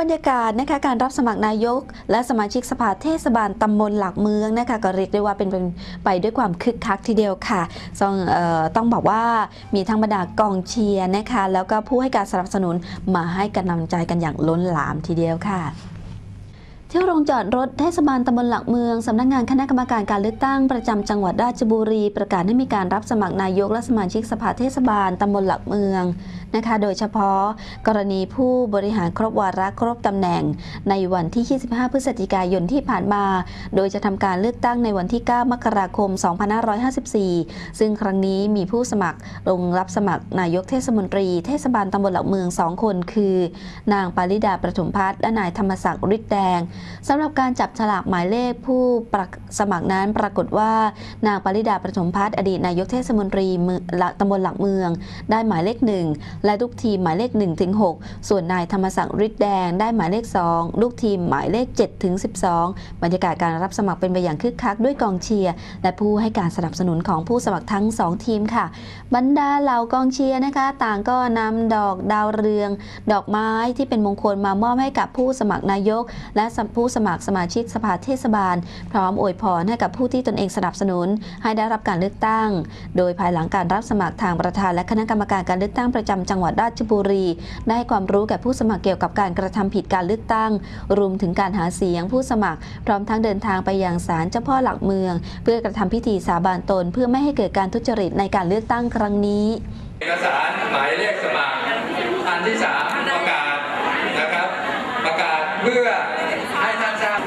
บรรยากาศนะคะการรับสมัครนายก และสมาชิกสภาเทศบาลตำบลหลักเมืองนะคะก็เรียกได้ว่าเป็นไปด้วยความคึกคักทีเดียวค่ะต้องออต้องบอกว่ามีทั้งบรรดากองเชียร์นะคะแล้วก็ผู้ให้การสนับสนุนมาให้กำลังใจกันอย่างล้นหลามทีเดียวค่ะ ที่โรงจอดรถเทศบาลตำบลหลักเมือง สำนักงานคณะกรรมการการเลือกตั้งประจำจังหวัดราชบุรี ประกาศให้มีการรับสมัครนายกและสมาชิกสภาเทศบาลตำบลหลักเมืองนะคะ โดยเฉพาะกรณีผู้บริหารครบวาระครบตำแหน่ง ในวันที่ 25 พฤศจิกายนที่ผ่านมา โดยจะทำการเลือกตั้งในวันที่ 9 มกราคม 2554 ซึ่งครั้งนี้มีผู้สมัครลงรับสมัครนายกเทศมนตรี เทศบาลตำบลหลักเมือง 2 คน คือ นางปาริดาประถมพัฒน์และนายธรรมศักดิ์ฤทธิ์แดงสำหรับการจับฉลากหมายเลขผู้สมัครนั้นปรากฏว่า นางปริดาประถมพัฒน์อดีตนายกเทศมนตรีตำบลหลักเมือง ได้หมายเลขหนึ่งและลูกทีมหมายเลข1ถึง6ส่วนนายธรรมศักดิ์ฤทธิ์แดงได้หมายเลข 2 ลูกทีมหมายเลข7ถึง12 บรรยากาศการรับสมัครเป็นไปอย่างคึกคักด้วยกองเชียร์และผู้ให้การสนับสนุนของผู้สมัครทั้ง 2 ทีมค่ะ บรรดาเหล่ากองเชียร์นะคะ ต่างก็นำดอกดาวเรือง ดอกไม้ที่เป็นมงคลมามอบให้กับผู้สมัครนายก และผู้สมัครสมาชิกสภาเทศบาล พร้อมอวยพรให้กับผู้ที่ตนเองสนับสนุน ให้ได้รับการเลือกตั้ง โดยภายหลังการรับสมัครทางประธานและคณะกรรมการการเลือกตั้งประจำจังหวัดราชบุรี ได้ความรู้แก่ผู้สมัครเกี่ยวกับการกระทำผิดการเลือกตั้ง รวมถึงการหาเสียงผู้สมัคร พร้อมทั้งเดินทางไปยังศาลเจ้าพ่อหลักเมือง เพื่อกระทำพิธีสาบานตน เพื่อไม่ให้เกิดการทุจริตในการเลือกตั้งครั้งนี้ เอกสารหมายเลขสมัครอันที่สามประกาศนะครับ ประกาศเพื่อให้ท่านทราบ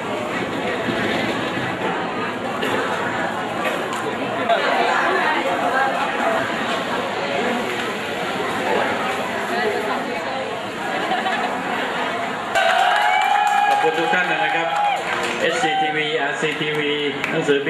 ขอบคุณทุกท่านนะครับ SCTV RCTV หนังสือพิม